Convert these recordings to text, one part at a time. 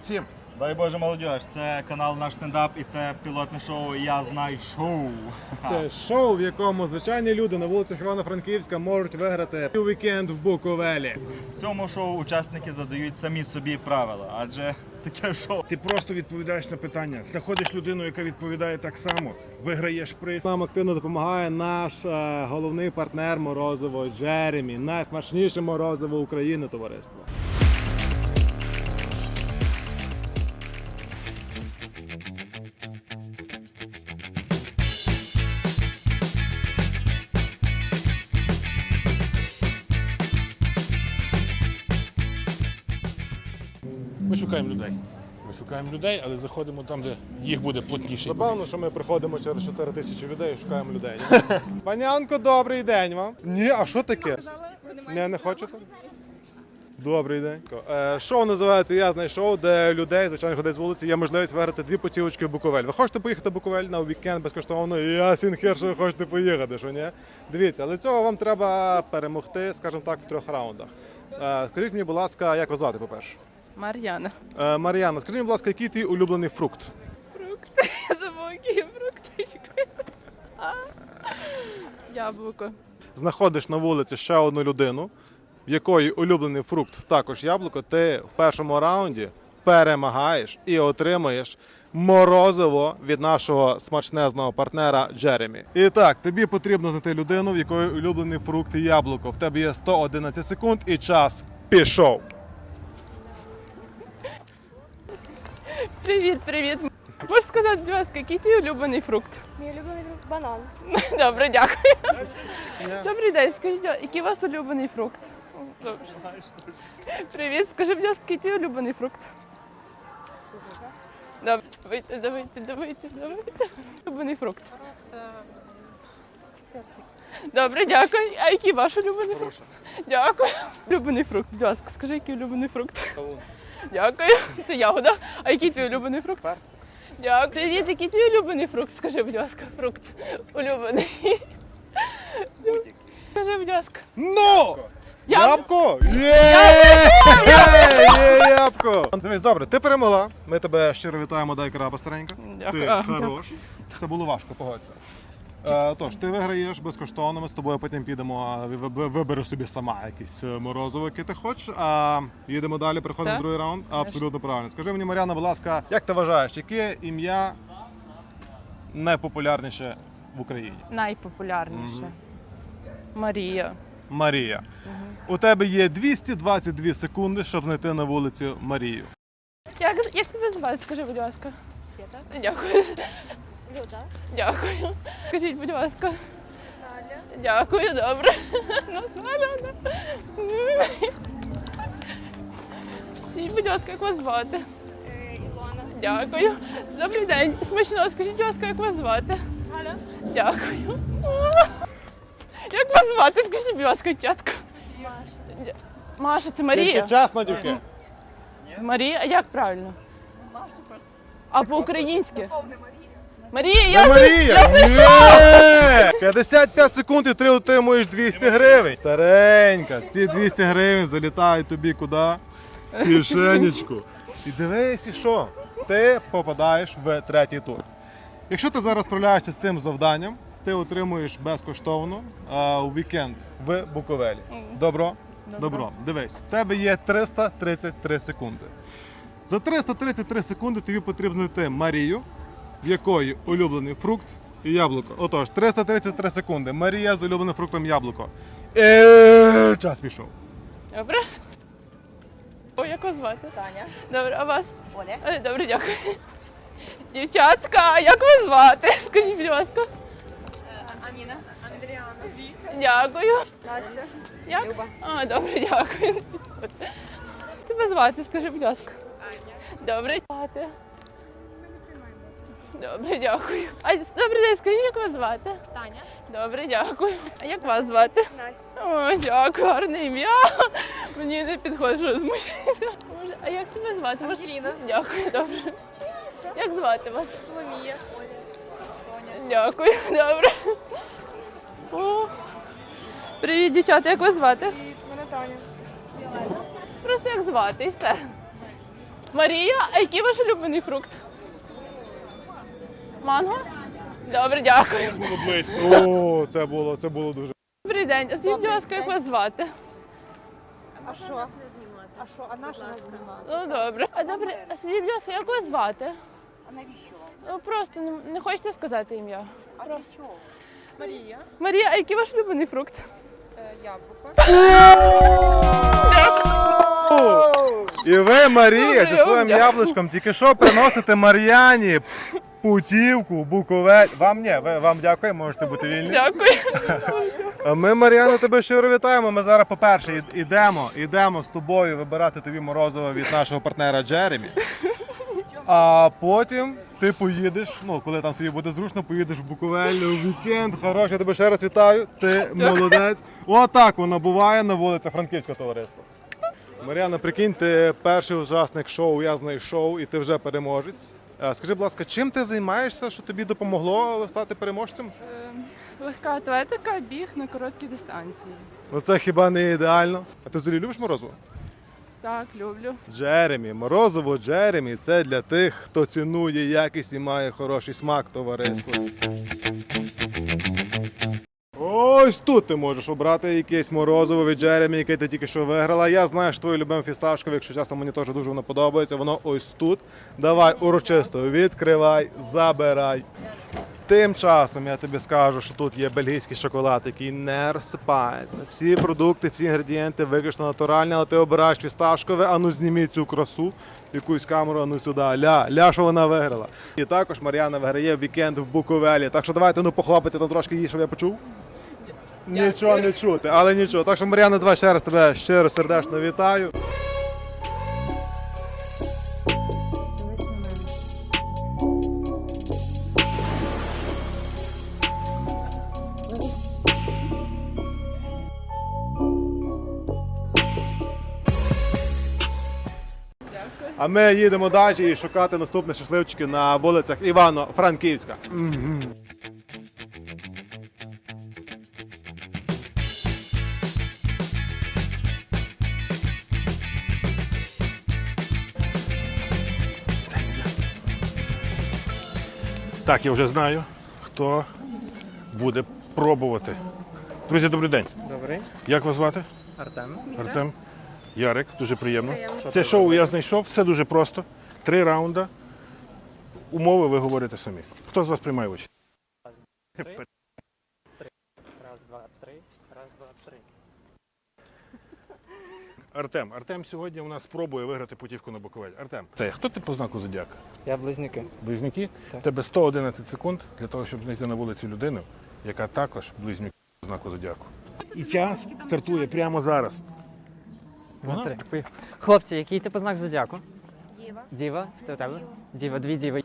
Всім. Дай Боже молодіж, це канал наш стендап і це пілотне шоу Я знаю шоу. Це шоу, в якому звичайні люди на вулицях Івано-Франківська можуть виграти вікенд в Буковелі. В цьому шоу учасники задають самі собі правила, адже таке шоу. Ти просто відповідаєш на питання, знаходиш людину, яка відповідає так само, виграєш приз. Нам активно допомагає наш е, головний партнер Морозиво Джеремі, найсмачніше морозиво України, товариство. Ми шукаємо людей. Ми шукаємо людей, але заходимо там, де їх буде плотніше. Забавно, що ми приходимо через 4 тисячі людей і шукаємо людей. Панянко, добрий день вам. Ні, а що таке? Не, не хочете? Добрий день. Е, шоу називається Я знаю шоу, де людей, звичайно, ходить з вулиці, є можливість виграти дві путівочки в Буковель. Ви хочете поїхати в Буковель на вікенд безкоштовно? Ясін хер, що ви хочете поїхати, що ні? Дивіться, але цього вам треба перемогти, скажімо так, в трьох раундах. Е, скажіть мені, будь ласка, як вас звати, по-перше? Мар'яна. Е, Мар'яна, скажіть мені, будь ласка, який твій улюблений фрукт? Фрукти. Я забула, які фрукти. Яблуко. знаходиш на вулиці ще одну людину, в якої улюблений фрукт також яблуко, ти в першому раунді перемагаєш і отримаєш морозиво від нашого смачнезного партнера Джеремі. І так, тобі потрібно знайти людину, в якої улюблений фрукт і яблуко. В тебе є 111 секунд і час пішов. Привіт, привіт. Можеш сказати, будь ласка, який твій улюблений фрукт? Мій улюблений фрукт банан. Добре, дякую. Добрий день, скажіть, який у вас улюблений фрукт? Добре. Привіт, скажи, будь ласка, який твій улюблений фрукт? Добре, давайте, давайте, давайте, давайте. Улюблений фрукт. Добре, дякую. А який ваш улюблений фрукт? Дякую. Улюблений фрукт. Будь ласка, скажи, який улюблений фрукт. Дякую. Це ягода. А який твій улюблений фрукт? Дякую. Привіт, який твій улюблений фрукт? Скажи, будь ласка, фрукт улюблений. Скажи, будь ласка. Ну! Ябко! Є! Ябко! Дивись, добре, ти перемогла. Ми тебе щиро вітаємо, дай краба старенька. Ти хорош. Це було важко, погодься. Е, тож, ти виграєш безкоштовно, ми з тобою потім підемо, ви- ви- вибери собі сама якісь е, морозиво, яке ти хочеш. А їдемо далі, переходимо Так. в другий раунд. Абсолютно правильно. Скажи мені, Мар'яна, будь ласка, як ти вважаєш, яке ім'я найпопулярніше в Україні? Найпопулярніше. Марія. Марія. У тебе є 222 секунди, щоб знайти на вулиці Марію. Як, як тебе звати? Скажи, будь ласка. Дякую. Люда. Дякую. Скажіть, будь ласка. Дякую, добре. Ну. Скажіть, будь ласка, як вас звати? Ілона. Дякую. Добрий день. Смачно. Скажіть, будь ласка, як вас звати? Галя. Дякую. Як вас звати? Скажіть, будь ласка, тятка. Маша. Маша, це Марія. Тільки чесно, дівки. Це Марія, а як правильно? Маша просто. А по-українськи? Марія. Я Марія! Ні! 55 секунд і ти отримуєш 200 гривень. Старенька, ці 200 гривень залітають тобі куди? В кишенечку. І дивись, і що? Ти попадаєш в третій тур. Якщо ти зараз справляєшся з цим завданням, ти отримуєш безкоштовно а, у вікенд в Буковелі. Добро? Добро. Дивись, в тебе є 333 секунди. За 333 секунди тобі потрібно знайти Марію, в якої улюблений фрукт і яблуко. Отож, 333 секунди. Марія з улюбленим фруктом яблуко. Е, Час пішов. Добре. О, як вас звати? Таня. Добре, а вас? Оля. Е, Добре, дякую. Дівчатка, як вас звати? Скажіть, будь ласка. Дякую. Настя. Як? Люба. А, добре, дякую. Тебе звати, скажи, будь ласка. Аня. Добре. Звати. Добре, дякую. А добрий день, скажіть, як вас звати? Таня. Добре, дякую. А як вас звати? Настя. О, дякую, гарне ім'я. Мені не підходить, що. А як тебе звати? Ангеліна. Дякую, добре. Як звати вас? Соломія. Оля. Соня. Дякую, добре. О. Привіт, дівчата, як вас звати? Привіт, мене Таня. Просто як звати і все. Марія, а який ваш улюблений фрукт? Манго? Добре, дякую. Було близько. О, це було, це було дуже. Добрий день. А скажіть, будь ласка, як вас звати? А що? Нас не знімати. А що? А наша нас знімати? Ну добре. А добре, а скажіть, будь ласка, як вас звати? А навіщо? Ну просто не, не хочете сказати ім'я? А для чого? Марія, Марія, а який ваш улюблений фрукт? Е, яблуко. І ви, Марія, зі своїм яблучком тільки що приносите Мар'яні путівку, Буковель. Вам ні, ви, вам дякую, можете бути вільні. Дякую. А Ми, Мар'яна, тебе щиро вітаємо. Ми зараз, по-перше, ід- ідемо, ідемо з тобою вибирати тобі морозиво від нашого партнера Джеремі. А потім ти поїдеш, ну коли там тобі буде зручно, поїдеш в Буковель у вікенд. Хороший, я тебе ще раз вітаю. Ти молодець. Отак воно буває на вулиці Франківського товариства. Мар'яна, прикинь, ти перший учасник шоу Я знаю шоу, і ти вже переможець. Е, Скажи, будь ласка, чим ти займаєшся, що тобі допомогло стати переможцем? Легка атлетика, біг на короткій дистанції. Ну це хіба не ідеально. А ти взагалі любиш морозиво? Так, люблю. Джеремі, морозиво Джеремі це для тих, хто цінує якість і має хороший смак товариства. Ось тут ти можеш обрати якесь морозиво від Джеремі, яке ти тільки що виграла. Я знаю, що твоє любиме фісташкове, якщо чесно, мені теж дуже воно подобається. Воно ось тут. Давай урочисто відкривай, забирай. Тим часом я тобі скажу, що тут є бельгійський шоколад, який не розсипається. Всі продукти, всі інгредієнти виключно натуральні, але ти обираєш фісташкове, а ну зніміть цю красу, якусь камеру, а ну сюди. Ля, ля, що вона виграла. І також Мар'яна виграє вікенд в Буковелі. Так що давайте ну похлопайте там трошки її, щоб я почув. Нічого не чути, але нічого. Так що Мар'яна, давай ще раз тебе щиро сердечно вітаю. А ми їдемо далі і шукати наступних щасливчиків на вулицях Івано-Франківська. Так, я вже знаю, хто буде пробувати. Друзі, добрий день. Добрий, Як вас звати? Артем. Артем. Ярик, дуже приємно. Це шоу я знайшов, все дуже просто. Три раунди. Умови ви говорите самі. Хто з вас приймає участь? Раз, два, три. Раз, два, три. Артем. Артем сьогодні у нас спробує виграти путівку на Буковель. Артем, те, хто ти по знаку зодіака? Я близнюки. Близнюки? Так. Тебе 111 секунд для того, щоб знайти на вулиці людину, яка також близнюк по знаку зодіаку. І час стартує прямо зараз. Два, три. Поїхали. Хлопці, який ти по знак зодіаку? Діва. Діва. Хто у тебе? Діва, дві діви.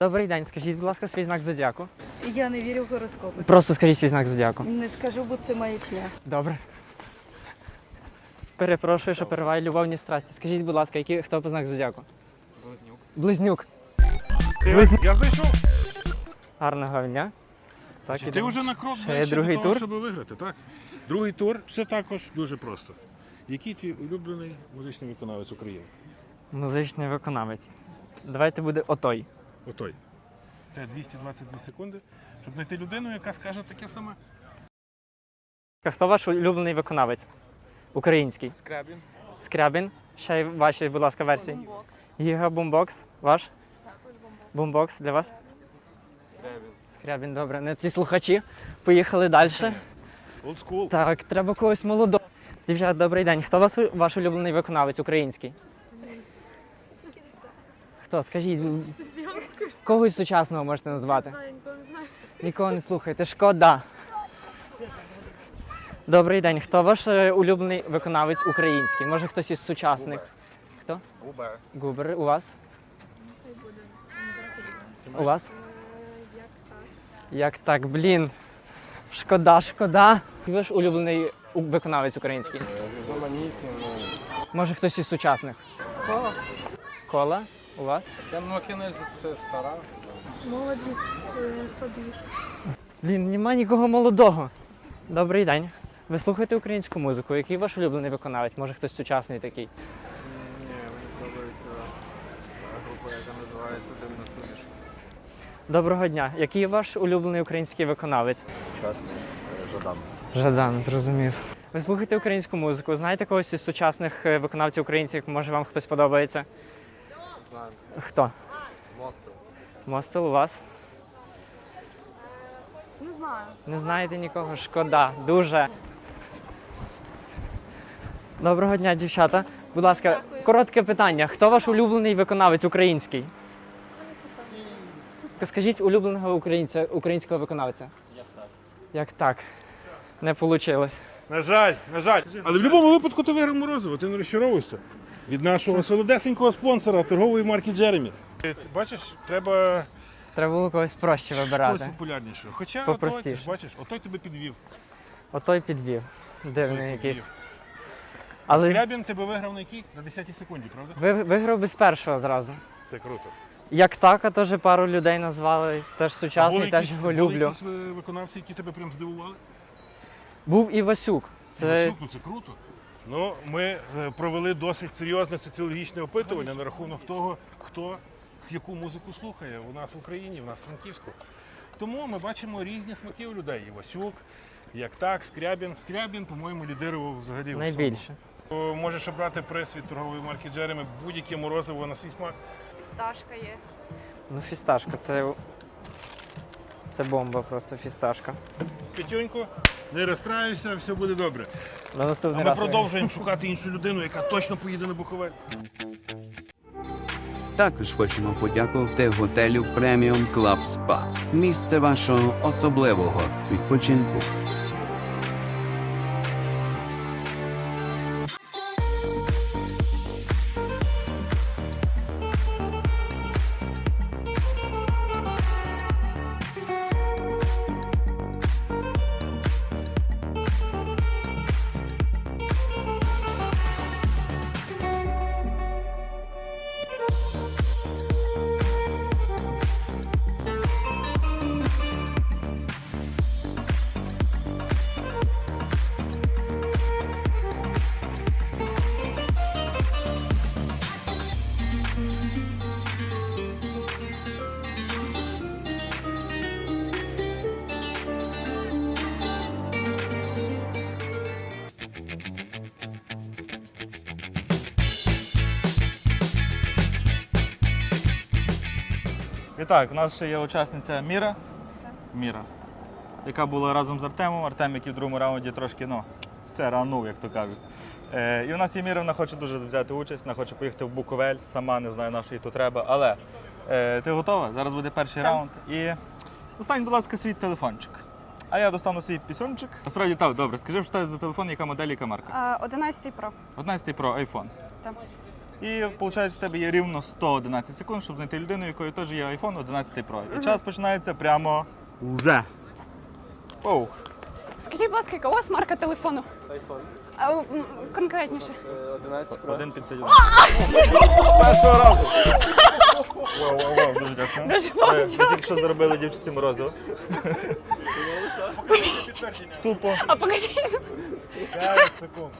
Добрий день, скажіть, будь ласка, свій знак зодіаку. Я не вірю в гороскопи. Просто скажіть свій знак зодіаку. Не скажу, бо це маячня. Добре. Перепрошую, що перериваю любовні страсті. Скажіть, будь ласка, який хто по знак зодіаку? Близнюк. Близнюк. Я знайшов. Гарного дня. Так, Ти ідемо. вже на крок Ще є ближче другий до того, тур? щоб виграти, так? Другий тур все також дуже просто. Який твій улюблений музичний виконавець України? Музичний виконавець. Давайте буде отой. Отой. Те 222 секунди, щоб знайти людину, яка скаже таке саме. Хто ваш улюблений виконавець? Український. Скрябін. Скрябін. Ще й ваші, будь ласка, версії. Бокс. Гіга Бумбокс. Ваш? Бомбокс. Бумбокс для вас? Скрябін, добре. Не ті слухачі. Поїхали далі. Old school. Так, треба когось молодого. Дівчат, добрий день. Хто вас ваш улюблений виконавець український? Хто? Скажіть. Когось сучасного можете назвати? Нікого не слухайте. Шкода. Добрий день. Хто ваш е, улюблений виконавець український? Може хтось із сучасних? Хто? Губер. Губер. У вас? У вас? Як так, Як так, блін. Шкода, шкода. Ви ж улюблений виконавець український. Може хтось із сучасних? Кола. Кола? У вас? Я Макінезі це стара. Молодість собі. Блін, нема нікого молодого. Добрий день. Ви слухаєте українську музику? Який ваш улюблений виконавець? Може хтось сучасний такий? Ні, мені подобається група, яка називається Дивна Суміш. Доброго дня. Який ваш улюблений український виконавець? Часний, Жадан. Жадан, зрозумів. Ви слухаєте українську музику? Знаєте когось із сучасних е, виконавців українців? Може вам хтось подобається? Знаю. Хто? Мостел. Мостел у вас? Не знаю. Не знаєте нікого? Шкода, дуже. Доброго дня, дівчата. Будь ласка, коротке питання. Хто ваш улюблений виконавець український? Скажіть улюбленого українця, українського виконавця. Як так? Як так? Не вийшло. На жаль, на жаль. Але в будь-якому випадку ти виграв морозиво, ти не розчаровуєшся. Від нашого солодесенького спонсора торгової марки Джеремі. Ти Бачиш, треба Треба було когось проще когось вибирати. популярнішого. Хоча отой, Попростіше. ж бачиш, отой тебе підвів. Отой підвів. Дивний Той якийсь. підвів. Але Скрябін тебе виграв на якій? На 10 секунді, правда? ви виграв без першого зразу. Це круто. Як така, теж пару людей назвали, теж А сучасний, теж його були люблю. якісь ви- виконавці, які тебе прям здивували? Був і Васюк. Це Васюк, ну це круто. Ну, ми е, провели досить серйозне соціологічне опитування на рахунок того, хто яку музику слухає у нас в Україні, у нас в Франківську. Тому ми бачимо різні смаки у людей. І Васюк, як так, Скрябін. Скрябін, по-моєму, лідирував взагалі найбільше. Можеш обрати приз від торгової марки Джеремі будь-яке морозиво на свій смак. Сташка є. Ну, фісташка, це. Це бомба, просто фісташка. Петюнько, не розстраюйся, все буде добре. На А ми раз. продовжуємо шукати іншу людину, яка точно поїде на Буковель. Також хочемо подякувати готелю Premium Club Spa. Місце вашого особливого відпочинку. І так, у нас ще є учасниця Міра. Міра. Яка була разом з Артемом. Артем, який в другому раунді трошки, ну, все ранув, як то кажуть. Е, і у нас є Міра, вона хоче дуже взяти участь, вона хоче поїхати в Буковель, сама не знаю, на що їй тут треба. Але е, ти готова? Зараз буде перший раунд. І достань, будь ласка, свій телефончик. А я достану свій пісончик. Насправді так, добре. Скажи, що це за телефон, яка модель, яка марка? 11 Pro. 11 Pro iPhone. Так. І виходить, в тебе є рівно 111 секунд, щоб знайти людину, у якої теж є iPhone 11 Pro. І час починається прямо вже. Оу. Скажіть, будь ласка, яка у вас марка телефону? Айфон. А, м, конкретніше. 11 Pro. 1,51. Першого разу. Вау, вау, вау, дуже дякую. Дуже Ми, ми тільки що заробили дівчинці морозиво. Тупо. А покажіть. 5 секунд.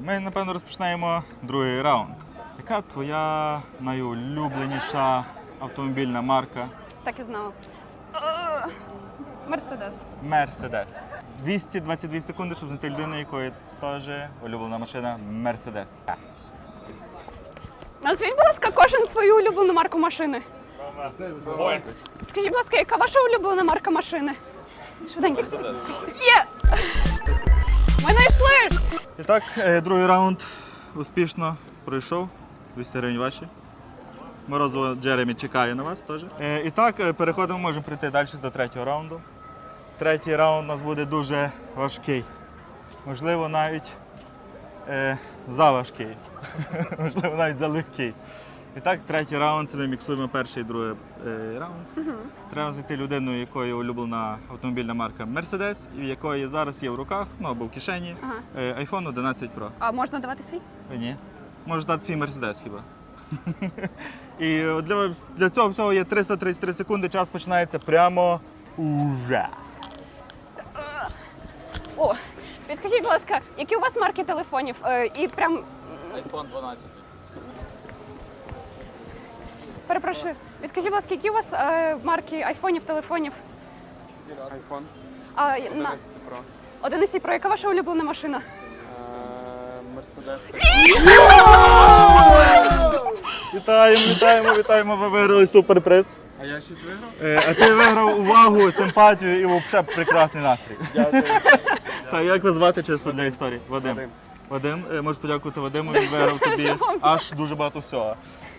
Ми, напевно, розпочинаємо другий раунд. Яка твоя найулюбленіша автомобільна марка? Так і знала. Мерседес. Мерседес. 222 секунди, щоб знайти людину, якої теж улюблена машина Мерседес. Назвіть, будь ласка, кожен свою улюблену марку машини. Скажіть, будь ласка, яка ваша улюблена марка машини? Швиденько. Є! Ми знайшли! І так, е, другий раунд успішно пройшов. 200 гривень ваші. Морозово Джеремі чекає на вас теж. Е, І так, е, переходимо, можемо прийти далі до третього раунду. Третій раунд у нас буде дуже важкий. Можливо, навіть е, заважкий. Можливо, навіть залегкий. І так, третій раунд це ми міксуємо перший і другий е, раунд. Треба знайти людину, якої улюблена автомобільна марка Mercedes, і в якої зараз є в руках, ну або в кишені, Ага. е, iPhone 11 Pro. А можна давати свій? Е, Ні. Може дати свій Мерседес хіба. І для, для цього всього є 333 секунди, час починається прямо уже. О, підскажіть, будь ласка, які у вас марки телефонів? Е, і прям iPhone 12. Перепрошую. Відскажіть, будь ласка, які у вас е, марки айфонів, телефонів? Айфон. А, на... 11 Pro. 11 Pro. Яка ваша улюблена машина? Мерседес. Вітаємо, вітаємо, вітаємо. Ви виграли суперприз. А я щось виграв? Е, А ти виграв увагу, симпатію і взагалі прекрасний настрій. Дякую. Так, як вас звати чисто для історії? Вадим. Вадим. Вадим, е, можеш подякувати Вадиму, він виграв тобі аж дуже багато всього.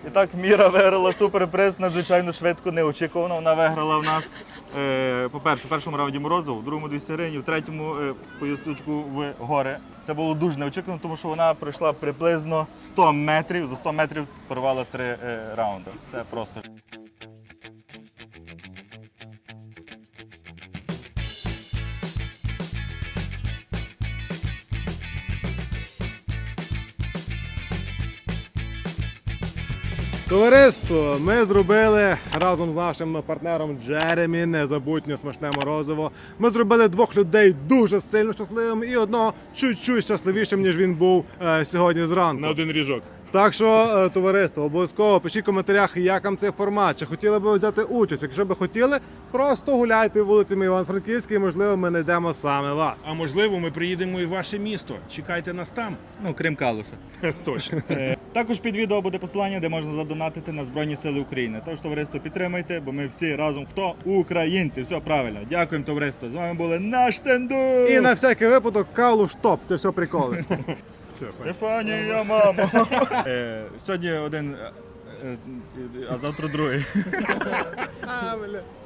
І так, Міра виграла суперприз надзвичайно швидко, неочікувано. Вона виграла в нас, е, по-перше, в першому раунді морозиво, в другому 200 гривень, в третьому е, поїздочку в гори. Це було дуже неочікувано, тому що вона пройшла приблизно 100 метрів. За 100 метрів порвала три е, раунди. Це просто. Товариство, ми зробили разом з нашим партнером Джеремі незабутнє смачне морозиво. Ми зробили двох людей дуже сильно щасливими і одного чуть-чуть щасливішим, ніж він був е, сьогодні зранку. На один ріжок. Так що, е, товариство, обов'язково пишіть в коментарях, як вам цей формат. Чи хотіли б ви взяти участь? Якщо б хотіли, просто гуляйте вулицями Іван-Франківська і можливо ми знайдемо саме вас. А можливо, ми приїдемо і в ваше місто. Чекайте нас там. Ну, крім Калуша. Точно. Також під відео буде посилання, де можна задонатити на Збройні Сили України. Тож, товариство, підтримайте, бо ми всі разом хто? Українці. Все правильно. Дякуємо, товариство. З вами були наш тенду. І на всякий випадок калуш топ, це все приколи. Стефанія, мамо. Е, Сьогодні один, е, е, а завтра другий.